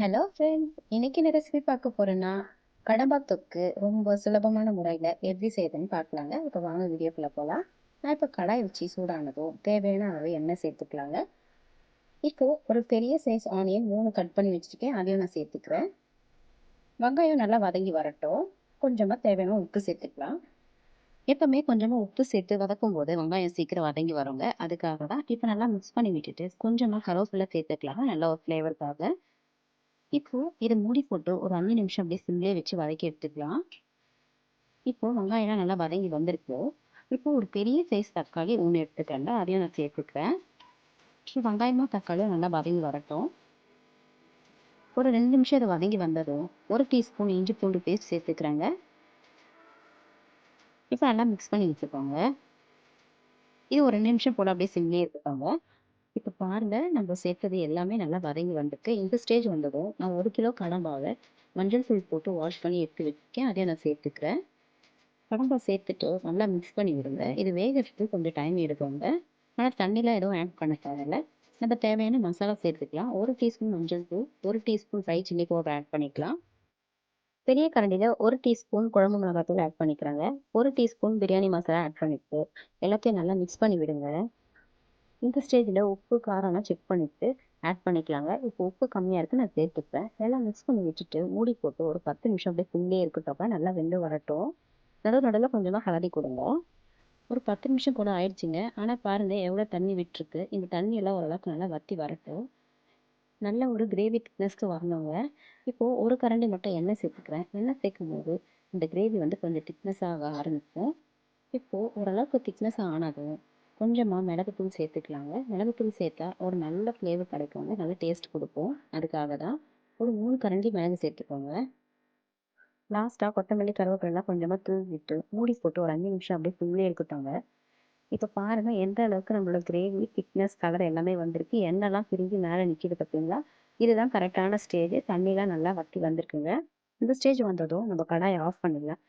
Hello friends இன்னைக்கு என்ன recipe பார்க்க போறேன்னா கடம்பா தொக்கு ரொம்ப சுலபமான முறையில் எப்படி செய்யுதுன்னு பார்க்கலாங்க. இப்போ வாங்க வீடியோக்குள்ள போகலாம் நான் இப்போ கடாய் வச்சு சூடானதும் தேவையான அளவு எண்ணெய் சேர்த்துக்கலாங்க. இப்போ ஒரு பெரிய சைஸ் ஆனியன் மூணு கட் பண்ணி வச்சுருக்கேன். அதையும் நான் சேர்த்துக்கிறேன். வெங்காயம் நல்லா வதங்கி வரட்டும். கொஞ்சமாக தேவையான உப்பு சேர்த்துக்கலாம். எப்பவுமே கொஞ்சமாக உப்பு சேர்த்து வதக்கும் போது வெங்காயம் சீக்கிரம் வதங்கி வருங்க. அதுக்காக தான் இப்போ நல்லா மிக்ஸ் பண்ணி விட்டுட்டு கொஞ்சமாக கருவேப்பிலை சேர்த்துக்கலாம். நல்ல ஒரு ஃப்ளேவருக்காக இப்போ இதை மூடி போட்டு ஒரு அஞ்சு நிமிஷம் அப்படியே சிம்லேயே வச்சு வதக்கி எடுத்துக்கலாம். இப்போ வெங்காயம்லாம் நல்லா வதங்கி வந்திருக்கு. இப்போ ஒரு பெரிய சைஸ் தக்காளி ஒன்று எடுத்துக்கிட்டா அதையும் நான் சேர்த்துக்கிறேன். வெங்காயமா வெங்காயமும் தக்காளியும் நல்லா வதங்கி வரட்டும். ஒரு ரெண்டு நிமிஷம் இது வதங்கி வந்ததும் ஒரு டீஸ்பூன் இஞ்சி பூண்டு பேஸ்ட் சேர்த்துக்கிறேங்க. இப்போ நல்லா மிக்ஸ் பண்ணி வச்சுக்கோங்க. இது ஒரு ரெண்டு நிமிஷம் போல் அப்படியே சிம்லேயே எடுத்துக்கோங்க. இப்போ பாருங்க நம்ம சேர்த்தது எல்லாமே நல்லா வதங்கி வந்திருக்கு. இந்த ஸ்டேஜ் வந்ததும் நான் ஒரு கிலோ கடம்பாவை மஞ்சள் தூள் போட்டு வாஷ் பண்ணி எடுத்து வச்சுருக்கேன் அதே நான் சேர்த்துக்கிறேன். கடம்பா சேர்த்துட்டு நல்லா மிக்ஸ் பண்ணி விடுங்க. இது வேகிறதுக்கு கொஞ்சம் டைம் எடுக்கோங்க. ஆனால் தண்ணிலாம் எதுவும் ஆட் பண்ண தேவையில்ல. நம்ம தேவையான மசாலா சேர்த்துக்கலாம். ஒரு டீஸ்பூன் மஞ்சள் தூள் ஒரு teaspoon fry chilli powder add பண்ணிக்கலாம். பெரிய கரண்டியில் ஒரு டீஸ்பூன் குழம்பு மிளகாத்தூள் ஆட் பண்ணிக்கிறாங்க ஒரு டீஸ்பூன் பிரியாணி மசாலா ஆட் பண்ணிட்டு எல்லாத்தையும் நல்லா மிக்ஸ் பண்ணி விடுங்க. இந்த ஸ்டேஜில் உப்பு காரம்லாம் செக் பண்ணிவிட்டு ஆட் பண்ணிக்கலாங்க. இப்போ உப்பு கம்மியாக இருக்குது நான் சேர்த்துப்பேன். எல்லாம் மிக்ஸ் பண்ணி விட்டுட்டு மூடி போட்டு ஒரு பத்து நிமிஷம் அப்படியே ஃபுல்லே இருக்கட்டும். நல்லா வெந்து வரட்டும். நடுவு நடுவில் கொஞ்சமாக ஹலதி கொடுங்க. ஒரு பத்து நிமிஷம் கூட ஆயிடுச்சுங்க. ஆனால் பாருங்கள் எவ்வளோ தண்ணி விட்டுருக்கு. இந்த தண்ணியெல்லாம் ஓரளவுக்கு நல்லா வற்றி வரட்டும். நல்ல ஒரு கிரேவி திக்னஸ்க்கு வரணுங்க. இப்போது ஒரு கரண்டி மட்டும் எண்ணெய் சேர்த்துக்கிறேன். எண்ணெய் சேர்க்கும் போது இந்த கிரேவி வந்து கொஞ்சம் திக்னஸ் ஆக ஆரம்பிக்கும். இப்போது ஓரளவுக்கு திக்னஸ் ஆனதும் கொஞ்சமாக மிளகுத்தூள் சேர்த்துக்கலாங்க. மிளகுத்தூள் சேர்த்தா ஒரு நல்ல ஃப்ளேவர் கிடைக்குங்க. நல்ல டேஸ்ட் கொடுப்போம் அதுக்காக தான் ஒரு மூணு கரண்டி மிளகு சேர்த்துக்கோங்க. லாஸ்ட்டாக கொத்தமல்லி கருவேப்பிலாம் கொஞ்சமாக தூவிட்டு மூடி போட்டு ஒரு அஞ்சு நிமிஷம் அப்படியே ஃபுல்லே இருக்கட்டோங்க இப்போ பாருங்கள் எந்த அளவுக்கு நம்மளோட கிரேவி திக்னஸ் கலர் எல்லாமே வந்திருக்கு. எண்ணெய்லாம் பிரிஞ்சு மேலே நிற்கிது பார்த்தீங்களா இதுதான் கரெக்டான ஸ்டேஜ் தண்ணிலாம் நல்லா வட்டி வந்திருக்குங்க. இந்த ஸ்டேஜ் வந்ததும் நம்ம கடாயை ஆஃப் பண்ணிடலாம்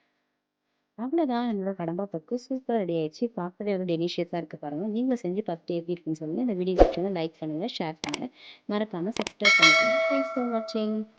அவ்வளோதான் என்னோட கடம்பா பக்கு சூப்பர் ரெடி ஆயிடுச்சு. பார்க்கவே வந்து டெலிஷியஸாக இருக்குது பாருங்கள் நீங்களும் செஞ்சு பார்த்துட்டு எப்படி இருக்குன்னு சொல்லுங்கள் இந்த வீடியோ லைக் பண்ணுங்கள் ஷேர் பண்ணுங்கள் மறக்காமல் சப்ஸ்கிரைப் பண்ணுங்கள் தேங்க்ஸ் ஃபார் வாட்சிங்